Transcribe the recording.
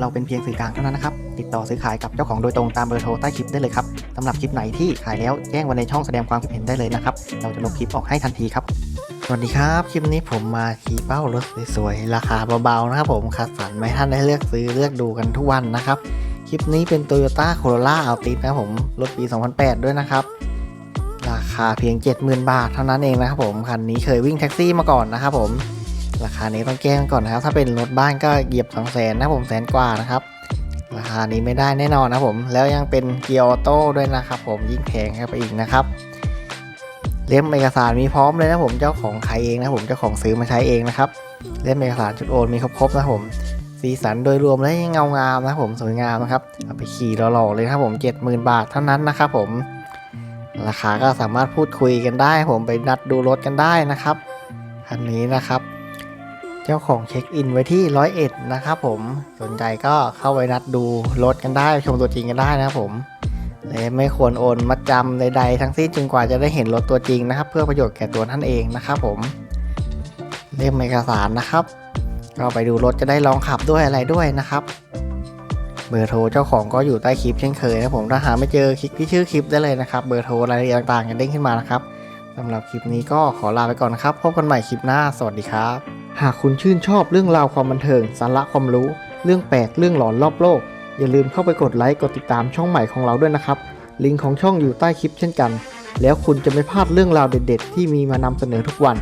เราเป็นเพียงสื่อกลางเท่านั้นนะครับ ติดต่อซื้อขายกับเจ้าของโดยตรงตามเบอร์โทรใต้คลิปได้เลยครับสำหรับคลิปไหนที่ขายแล้วแจ้งไว้ในช่องแสดงความคิดเห็นได้เลยนะครับ เราจะลงคลิปออกให้ทันทีครับ สวัสดีครับ คลิปนี้ผมมาขี่เป้ารถสวยๆ ราคาเบาๆ นะครับผมคัดสรรมาให้ท่านได้เลือกซื้อเลือกดูกันทุกวันนะครับ คลิปนี้เป็น Toyota Corolla Altis นะครับผมรถปี 2008 ด้วยนะครับ ราคาเพียง 70,000 บาทเท่านั้นเองนะครับผม คันนี้เคยวิ่งแท็กซี่มาก่อนนะครับผม ราคานี้ต้องแจ้งก่อนนะครับ ถ้าเป็นรถบ้านก็เหยียบ2 0 0 0 0นนะผมแสนกว่านะครับ ราคานี้ไม่ได้แน่นอนนะผม แล้วยังเป็นเกียร์ออโต้ด้วยนะครับ ผมยิ่งแพงเข้าไปอีกนะครับเล่มเอกสารมีพร้อมเลยนะผมเจ้าของขายเองนะผมเจ้าของซื้อมาใช้เองนะครับเล่มเอกสารชุดโอนมีครบๆนะผมสีสันโดยรวมแล้วยังเงางามนะผมสวยงามนะครับเอาไปขี่หล่อๆเลยนะครับผม 70,000 บาทเท่านั้นนะครับผมราคาก็สามารถพูดคุยกันได้ ผมไปนัดดูรถกันได้นะครับคันนี้นะครับ เจ้าของเช็คอินไว้ที่ร้อยเอ็ดนะครับผมสนใจก็เข้าไปนัดดูรถกันได้ชมตัวจริงกันได้นะครับผมและไม่ควรโอนมัดจำใดๆทั้งสิ้นจนกว่าจะได้เห็นรถตัวจริงนะครับ เพื่อประโยชน์แก่ตัวท่านเองนะครับผมเล่มเอกสารนะครับก็ไปดูรถจะได้ลองขับด้วยอะไรด้วยนะครับเบอร์โทรเจ้าของก็อยู่ใต้คลิปเช่นเคยนะผมถ้าหาไม่เจอคลิกที่ชื่อคลิปได้เลยนะครับเบอร์โทรรายละเอียดต่างๆจะเด้งขึ้นมานะครับสำหรับคลิปนี้ก็ขอลาไปก่อนนะครับพบกันใหม่คลิปหน้า สวัสดีครับ หากคุณชื่นชอบเรื่องราวความบันเทิง สาระความรู้ เรื่องแปลกเรื่องหลอนรอบโลก อย่าลืมเข้าไปกดไลค์กดติดตามช่องใหม่ของเราด้วยนะครับ ลิงก์ของช่องอยู่ใต้คลิปเช่นกัน แล้วคุณจะไม่พลาดเรื่องราวเด็ด ๆ ที่มีมานำเสนอทุกวัน